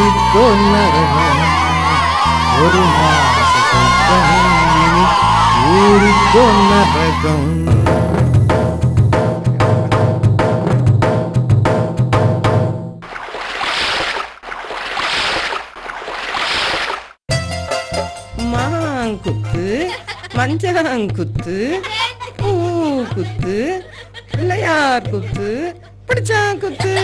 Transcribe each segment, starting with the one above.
ஊருக்கொன்னரவன் ஒரு ஊருக்கொன்னரகம் மாங்குத்து மஞ்சாங்குத்து பூ குத்து பிள்ளையார் குத்து பிடிச்சா குத்து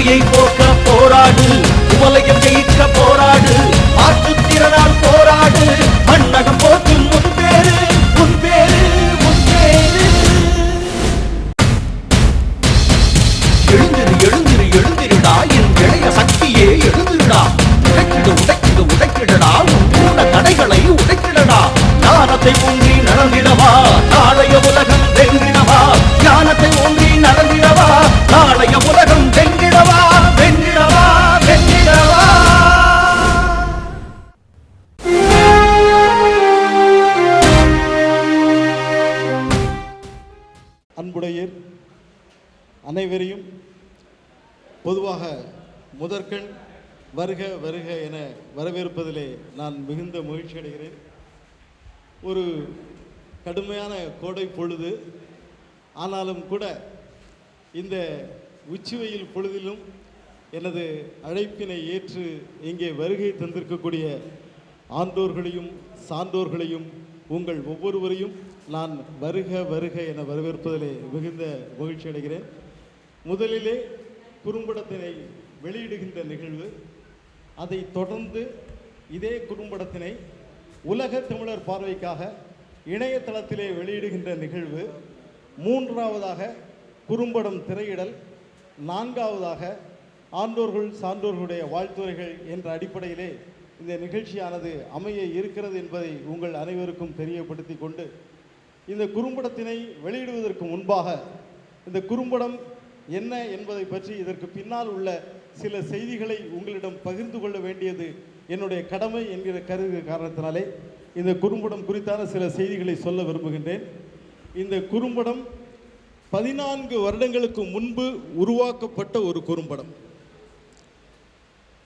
முறையை போ வருக வருக என வரவேற்பதிலே நான் மிகுந்த மகிழ்ச்சி அடைகிறேன் ஒரு கடுமையான கோடை பொழுது ஆனாலும் கூட இந்த உச்சிவெயில் பொழுதிலும் எனது அழைப்பினை ஏற்று இங்கே வருகை தந்திருக்கக்கூடிய ஆண்டோர்களையும் சான்றோர்களையும் உங்கள் ஒவ்வொருவரையும் நான் வருக வருக என வரவேற்பதிலே மிகுந்த மகிழ்ச்சி அடைகிறேன் முதலிலே குறும்படத்தினை வெளியிடுகின்ற நிகழ்வு. அதை தொடர்ந்து இதே குறும்படத்தினை உலக தமிழர் பார்வைக்காக இணையதளத்திலே வெளியிடுகின்ற நிகழ்வு மூன்றாவதாக குறும்படம் திரையிடல் நான்காவதாக ஆண்டோர்கள் சான்றோர்களுடைய வாழ்த்துரைகள் என்ற அடிப்படையிலே இந்த நிகழ்ச்சியானது அமைய இருக்கிறது என்பதை உங்கள் அனைவருக்கும் தெரியப்படுத்தி கொண்டு இந்த குறும்படத்தினை வெளியிடுவதற்கு முன்பாக இந்த குறும்படம் என்ன என்பதை பற்றி இதற்கு பின்னால் உள்ள சில செய்திகளை உங்களிடம் பகிர்ந்து கொள்ள வேண்டியது என்னுடைய கடமை என்கிற கருது காரணத்தினாலே இந்த குறும்படம் குறித்தான சில செய்திகளை சொல்ல விரும்புகின்றேன். இந்த குறும்படம் பதினான்கு வருடங்களுக்கு முன்பு உருவாக்கப்பட்ட ஒரு குறும்படம்.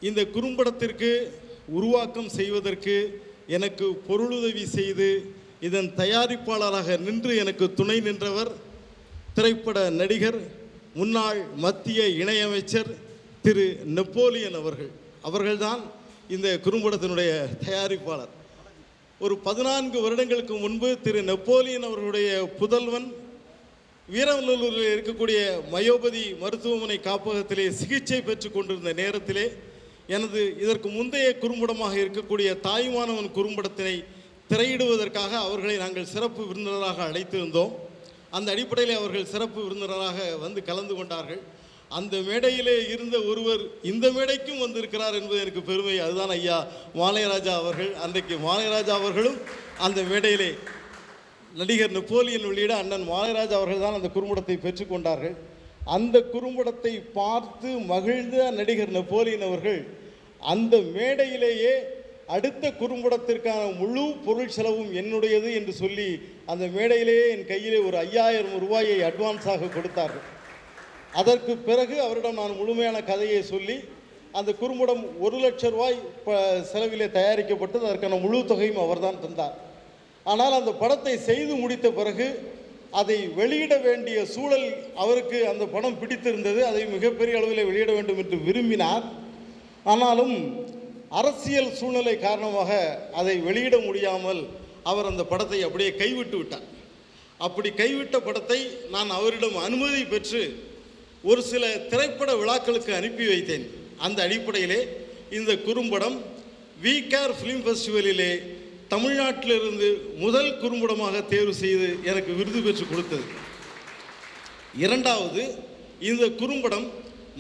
இந்த குறும்படத்திற்கு உருவாக்கம் செய்வதற்கு எனக்கு பொருளுதவி செய்து இதன் தயாரிப்பாளராக நின்று எனக்கு துணை நின்றவர் திரைப்பட நடிகர் முன்னாள் மத்திய இணையமைச்சர் திரு நெப்போலியன் அவர்கள். அவர்கள்தான் இந்த குறும்படத்தினுடைய தயாரிப்பாளர். ஒரு பதினான்கு வருடங்களுக்கு முன்பு திரு நெப்போலியன் அவர்களுடைய புதல்வன் வீரநல்லூரில் இருக்கக்கூடிய மயோபதி மருத்துவமனை காப்பகத்திலே சிகிச்சை பெற்று கொண்டிருந்த நேரத்திலே எனது இதற்கு முந்தைய குறும்படமாக இருக்கக்கூடிய தாய்மானவன் குறும்படத்தினை திரையிடுவதற்காக அவர்களை நாங்கள் சிறப்பு விருந்தினராக அழைத்திருந்தோம். அந்த அடிப்படையில் அவர்கள் சிறப்பு விருந்தினராக வந்து கலந்து கொண்டார்கள். அந்த மேடையிலே இருந்த ஒருவர் இந்த மேடைக்கும் வந்திருக்கிறார் என்பது எனக்கு பெருமை. அதுதான் ஐயா மாலையராஜா அவர்கள். அன்றைக்கு மாலையராஜா அவர்களும் அந்த மேடையிலே நடிகர் நெப்போலியன் உள்ளிட அண்ணன் மாலைராஜா அவர்கள் தான் அந்த குறும்படத்தை பெற்றுக்கொண்டார்கள் அந்த குறும்படத்தை பார்த்து மகிழ்ந்த நடிகர் நெப்போலியன் அவர்கள் அந்த மேடையிலேயே அடுத்த குறும்படத்திற்கான முழு பொருள் செலவும் என்னுடையது என்று சொல்லி அந்த மேடையிலேயே என் கையிலே ஒரு ஐயாயிரம் ரூபாயை அட்வான்ஸாக கொடுத்தார்கள். அதற்கு பிறகு அவரிடம் நான் முழுமையான கதையை சொல்லி அந்த குறும்படம் ஒரு லட்சம் ரூபாய் ப செலவிலே தயாரிக்கப்பட்டது. அதற்கான முழு தொகையும் அவர்தான் தந்தார். ஆனால் அந்த படத்தை செய்து முடித்த பிறகு அதை வெளியிட வேண்டிய சூழல் அவருக்கு அந்த படம் பிடித்திருந்தது. அதை மிகப்பெரிய அளவில் வெளியிட வேண்டும் என்று விரும்பினார். ஆனாலும் அரசியல் சூழ்நிலை காரணமாக அதை வெளியிட முடியாமல் அவர் அந்த படத்தை அப்படியே கைவிட்டு விட்டார். அப்படி கைவிட்ட படத்தை நான் அவரிடம் அனுமதி பெற்று ஒரு சில திரைப்பட விழாக்களுக்கு அனுப்பி வைத்தேன். அந்த அடிப்படையிலே இந்த குறும்படம் வி கேர் ஃபிலிம் ஃபெஸ்டிவலிலே தமிழ்நாட்டிலிருந்து முதல் குறும்படமாக தேர்வு செய்து எனக்கு விருது பெற்று கொடுத்தது. இரண்டாவது இந்த குறும்படம்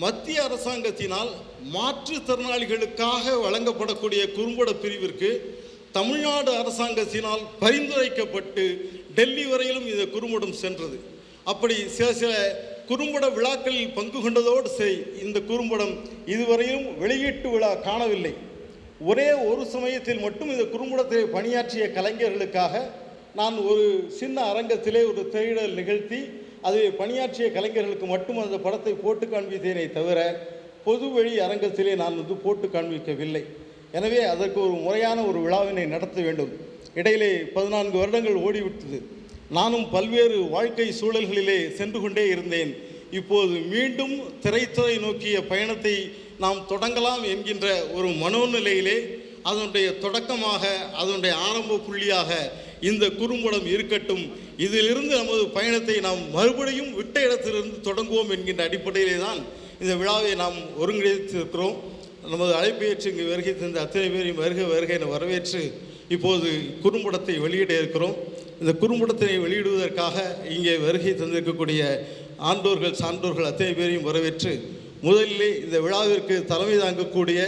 மத்திய அரசாங்கத்தினால் மாற்றுத்திறனாளிகளுக்காக வழங்கப்படக்கூடிய குறும்பட பிரிவிற்கு தமிழ்நாடு அரசாங்கத்தினால் பரிந்துரைக்கப்பட்டு டெல்லி வரையிலும் இந்த குறும்படம் சென்றது. அப்படி சில சில குறும்பட விழாக்களில் பங்கு கொண்டதோடு சரி இந்த குறும்படம் இதுவரையும் வெளியீட்டு விழா காணவில்லை. ஒரே ஒரு சமயத்தில் மட்டும் இந்த குறும்படத்தை பணியாற்றிய கலைஞர்களுக்காக நான் ஒரு சின்ன அரங்கத்திலே ஒரு திரையிடல் நிகழ்த்தி அதை பணியாற்றிய கலைஞர்களுக்கு மட்டும் அந்த படத்தை போட்டு காண்பித்தேனே தவிர பொது வழி அரங்கத்திலே நான் வந்து போட்டு காண்பிக்கவில்லை. எனவே அதற்கு ஒரு முறையான ஒரு விழாவினை நடத்த வேண்டும். இடையிலே பதினான்கு வருடங்கள் ஓடிவிட்டது. நானும் பல்வேறு வாழ்க்கை சூழல்களிலே சென்று கொண்டே இருந்தேன். இப்போது மீண்டும் திரைத்துறை நோக்கிய பயணத்தை நாம் தொடங்கலாம் என்கின்ற ஒரு மனோநிலையிலே அதனுடைய தொடக்கமாக அதனுடைய ஆரம்ப புள்ளியாக இந்த குறும்படம் இருக்கட்டும். இதிலிருந்து நமது பயணத்தை நாம் மறுபடியும் விட்ட இடத்திலிருந்து தொடங்குவோம் என்கின்ற அடிப்படையிலே தான் இந்த விழாவை நாம் ஒருங்கிணைத்திருக்கிறோம். நமது அழைப்பை ஏற்று இங்கு வருகை தந்த அத்தனை பேரையும் வருக வருகை என வரவேற்று இப்போது குறும்படத்தை வெளியிட இருக்கிறோம். இந்த குறும்படத்தினை வெளியிடுவதற்காக இங்கே வருகை தந்திருக்கக்கூடிய ஆண்டோர்கள் சான்றோர்கள் அத்தனை பேரையும் வரவேற்று முதலிலே இந்த விழாவிற்கு தலைமை தாங்கக்கூடிய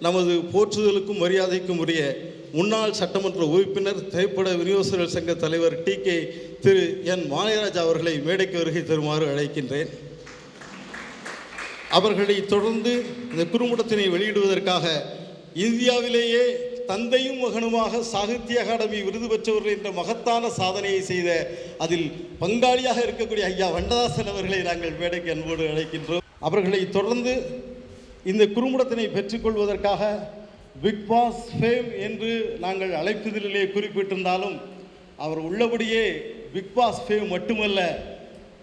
நமது போற்றுதலுக்கும் மரியாதைக்கும் உரிய முன்னாள் சட்டமன்ற உறுப்பினர் திரைப்பட விநியோகஸ்தர்கள் சங்க தலைவர் டி. கே. திரு. என். மானராஜ் அவர்களை மேடைக்கு வருகை தருமாறு அழைக்கின்றேன். அவர்களை தொடர்ந்து இந்த குறும்படத்தினை வெளியிடுவதற்காக இந்தியாவிலேயே தந்தையும் மகனுமாக சாகித்ய அகாடமி விருது பெற்றவர்கள் என்ற மகத்தான சாதனையை செய்த அதில் பங்காளியாக இருக்கக்கூடிய ஐயா வண்டதாசன் அவர்களை நாங்கள் மேடைக்கு அன்போடு அழைக்கின்றோம். அவர்களை தொடர்ந்து இந்த குறும்படத்தினை பெற்றுக்கொள்வதற்காக பிக் பாஸ் ஃபேம் என்று நாங்கள் அழைப்பதிலே குறிப்பிட்டிருந்தாலும் அவர் உள்ளபடியே பிக் பாஸ் ஃபேம் மட்டுமல்ல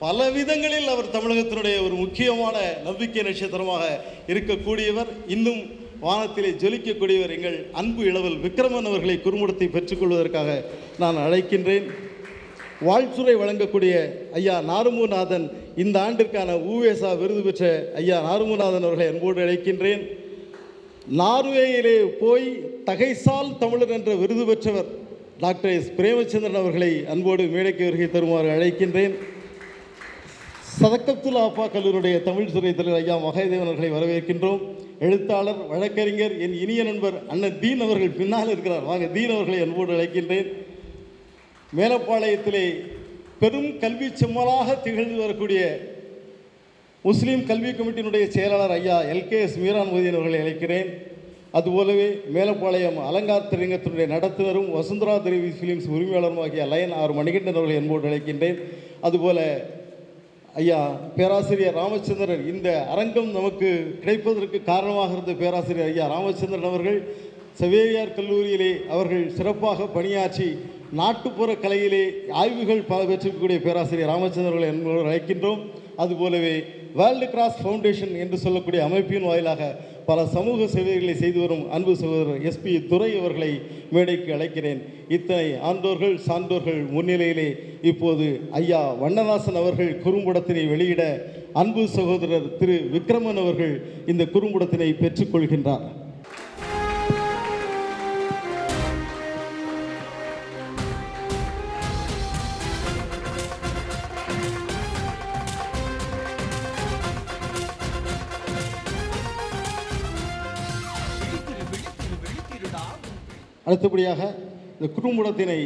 பல விதங்களில் அவர் தமிழகத்தினுடைய ஒரு முக்கியமான நம்பிக்கை நட்சத்திரமாக இருக்கக்கூடியவர். இன்னும் வானத்திலே ஜொலிக்கக்கூடியவர் எங்கள் அன்பு இளவல் விக்ரமன் அவர்களை குறும்படத்தை பெற்றுக்கொள்வதற்காக நான் அழைக்கின்றேன். வாழ்த்துறை வழங்கக்கூடிய ஐயா நாருமுநாதன் இந்த ஆண்டிற்கான ஊவேசா விருது பெற்ற ஐயா நாருமுநாதன் அவர்களை அன்போடு அழைக்கின்றேன். நார்வேயிலே போய் தகைசால் தமிழர் என்ற விருது பெற்றவர் டாக்டர் எஸ். பிரேமச்சந்திரன் அவர்களை அன்போடு மேடைக்கு வருகை தருமாறு அழைக்கின்றேன். சதக்கத்துல அப்பா கல்லூரியுடைய தமிழ் துறை தலைவர் ஐயா மகாதேவன் அவர்களை வரவேற்கின்றோம். எழுத்தாளர் வழக்கறிஞர் என் இனிய நண்பர் அண்ணன் தீன் அவர்கள் பின்னால் இருக்கிறார். வாங்க தீன் அவர்களை அன்போடு அழைக்கின்றேன். மேலப்பாளையத்திலே பெரும் கல்வி செம்மலாக திகழ்ந்து வரக்கூடிய முஸ்லீம் கல்வி கமிட்டியினுடைய செயலாளர் ஐயா எல்கேஎஸ் மீரான் மோதியன் அவர்களை அழைக்கிறேன். அதுபோலவே மேலப்பாளையம் அலங்கார் திரையங்கத்தினுடைய நடத்துனரும் வசுந்தரா தேவி ஃபிலிம்ஸ் உரிமையாளரும் ஆகிய லயன் ஆர் மணிகண்டன் அவர்களை என்போடு அழைக்கின்றேன். அதுபோல ஐயா பேராசிரியர் ராமச்சந்திரன் இந்த அரங்கம் நமக்கு கிடைப்பதற்கு காரணமாக இருந்த பேராசிரியர் ஐயா ராமச்சந்திரன் அவர்கள் செவேரியார் கல்லூரியிலே அவர்கள் சிறப்பாக பணியாற்றி நாட்டுப்புற கலையிலே ஆய்வுகள் பெற்றிருக்கக்கூடிய பேராசிரியர் ராமச்சந்திரர்கள் என்பவர் அழைக்கின்றோம். அதுபோலவே வேர்ல்டு கிராஸ் ஃபவுண்டேஷன் என்று சொல்லக்கூடிய அமைப்பின் வாயிலாக பல சமூக சேவைகளை செய்து வரும் அன்பு சகோதரர் எஸ்பி துரை அவர்களை மேடைக்கு அழைக்கிறேன். இத்தனை ஆண்டோர்கள் சான்றோர்கள் முன்னிலையிலே இப்போது ஐயா வண்ணதாசன் அவர்கள் குறும்படத்தினை வெளியிட அன்பு சகோதரர் திரு விக்ரமன் அவர்கள் இந்த குறும்படத்தினை பெற்றுக்கொள்கின்றார். அடுத்தபடியாக இந்த குறும்படத்தினை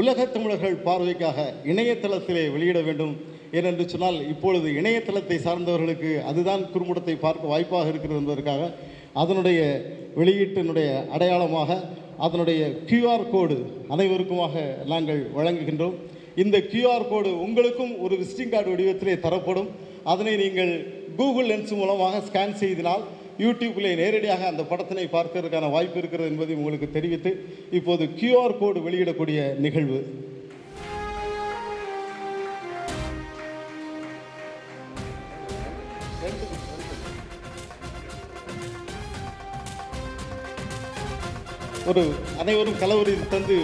உலக தமிழர்கள் பார்வைக்காக இணையதளத்திலே வெளியிட வேண்டும் ஏனென்று சொன்னால் இப்பொழுது இணையதளத்தை சார்ந்தவர்களுக்கு அதுதான் குறும்படத்தை பார்க்க வாய்ப்பாக இருக்கிறது என்பதற்காக அதனுடைய வெளியீட்டினுடைய அடையாளமாக அதனுடைய கியூஆர் கோடு அனைவருக்குமாக நாங்கள் வழங்குகின்றோம். இந்த கியூஆர் கோடு உங்களுக்கும் ஒரு விசிட்டிங் கார்டு வடிவத்திலே தரப்படும். அதனை நீங்கள் கூகுள் லென்ஸ் மூலமாக ஸ்கேன் செய்தினால் யூடியூப்பில் நேரடியாக அந்த படத்தினை பார்க்கறதுக்கான வாய்ப்பு இருக்கிறது என்பதை உங்களுக்கு தெரிவித்து இப்போது கியூஆர் கோடு வெளியிடக்கூடிய நிகழ்வு. ஒரு அனைவரும் கலவரி தந்து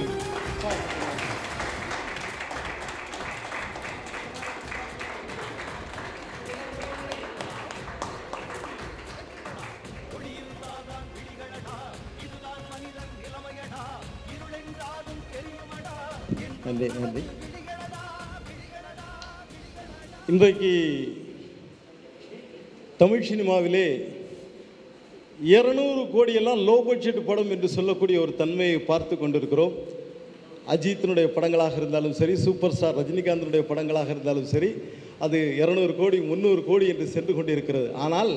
நன்றி நன்றி. இன்றைக்கு தமிழ் சினிமாவிலே இருநூறு கோடியெல்லாம் லோ பட்ஜெட் படம் என்று சொல்லக்கூடிய ஒரு தன்மையை பார்த்து கொண்டிருக்கிறோம். அஜித்தினுடைய படங்களாக இருந்தாலும் சரி சூப்பர் ஸ்டார் ரஜினிகாந்தினுடைய படங்களாக இருந்தாலும் சரி அது இரநூறு கோடி முந்நூறு கோடி என்று சென்று கொண்டிருக்கிறது. ஆனால்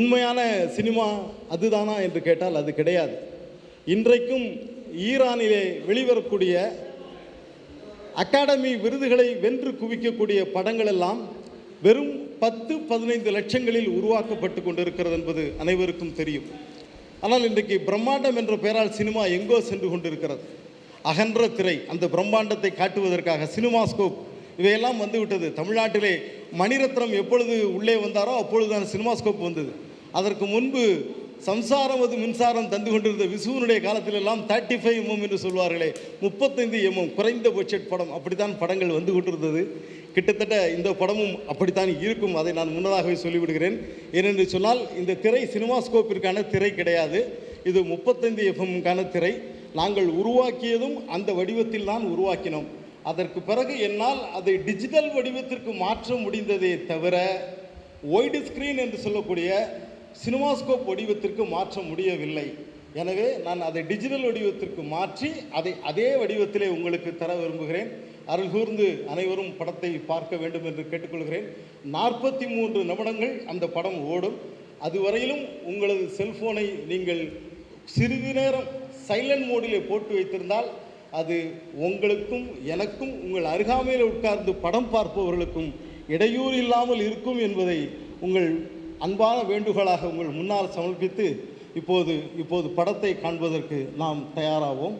உண்மையான சினிமா அதுதானா என்று கேட்டால் அது கிடையாது. இன்றைக்கும் ஈரானிலே வெளிவரக்கூடிய அகாடமி விருதுகளை வென்று குவிக்கக்கூடிய படங்கள் எல்லாம் வெறும் பத்து பதினைந்து லட்சங்களில் உருவாக்கப்பட்டு கொண்டிருக்கிறது என்பது அனைவருக்கும் தெரியும். ஆனால் இன்றைக்கு பிரம்மாண்டம் என்ற பெயரால் சினிமா எங்கோ சென்று கொண்டிருக்கிறது. அகன்ற திரை அந்த பிரம்மாண்டத்தை காட்டுவதற்காக சினிமாஸ்கோப் இவையெல்லாம் வந்துவிட்டது. தமிழ்நாட்டிலே மணிரத்னம் எப்பொழுது உள்ளே வந்தாரோ அப்பொழுது அப்பொழுதுதான் சினிமாஸ்கோப் வந்தது. அதற்கு முன்பு சம்சாரம் அது மின்சாரம் தந்து கொண்டிருந்த விசுவனுடைய காலத்திலெல்லாம் தேர்ட்டி ஃபைவ் எம்எம் என்று சொல்வார்களே. முப்பத்தைந்து எம்எம் குறைந்த பட்ஜெட் படம். அப்படித்தான் படங்கள் வந்து கொண்டிருந்தது. கிட்டத்தட்ட இந்த படமும் அப்படித்தான் இருக்கும். அதை நான் முன்னதாகவே சொல்லிவிடுகிறேன். ஏனென்று சொன்னால் இந்த திரை சினிமாஸ்கோப்பிற்கான திரை கிடையாது. இது முப்பத்தைந்து எஃப்எம்கான திரை. நாங்கள் உருவாக்கியதும் அந்த வடிவத்தில் தான் உருவாக்கினோம். அதற்கு பிறகு என்னால் அதை டிஜிட்டல் வடிவத்திற்கு மாற்ற முடிந்ததே தவிர ஒய்டு ஸ்க்ரீன் என்று சொல்லக்கூடிய சினிமாஸ்கோப் வடிவத்திற்கு மாற்ற முடியவில்லை. எனவே நான் அதை டிஜிட்டல் வடிவத்திற்கு மாற்றி அதை அதே வடிவத்திலே உங்களுக்கு தர விரும்புகிறேன். அருள் கூர்ந்து அனைவரும் படத்தை பார்க்க வேண்டும் என்று கேட்டுக்கொள்கிறேன். நாற்பத்தி மூன்று நிமிடங்கள் அந்த படம் ஓடும். அதுவரையிலும் உங்களது செல்ஃபோனை நீங்கள் சிறிது நேரம் சைலண்ட் மோடிலே போட்டு வைத்திருந்தால் அது உங்களுக்கும் எனக்கும் உங்கள் அருகாமையில் உட்கார்ந்து படம் பார்ப்பவர்களுக்கும் இடையூறு இல்லாமல் இருக்கும் என்பதை உங்கள் அன்பான வேண்டுகோளாக உங்கள் முன்னால் சமர்ப்பித்து இப்போது இப்போது படத்தை காண்பதற்கு நாம் தயாராவோம்.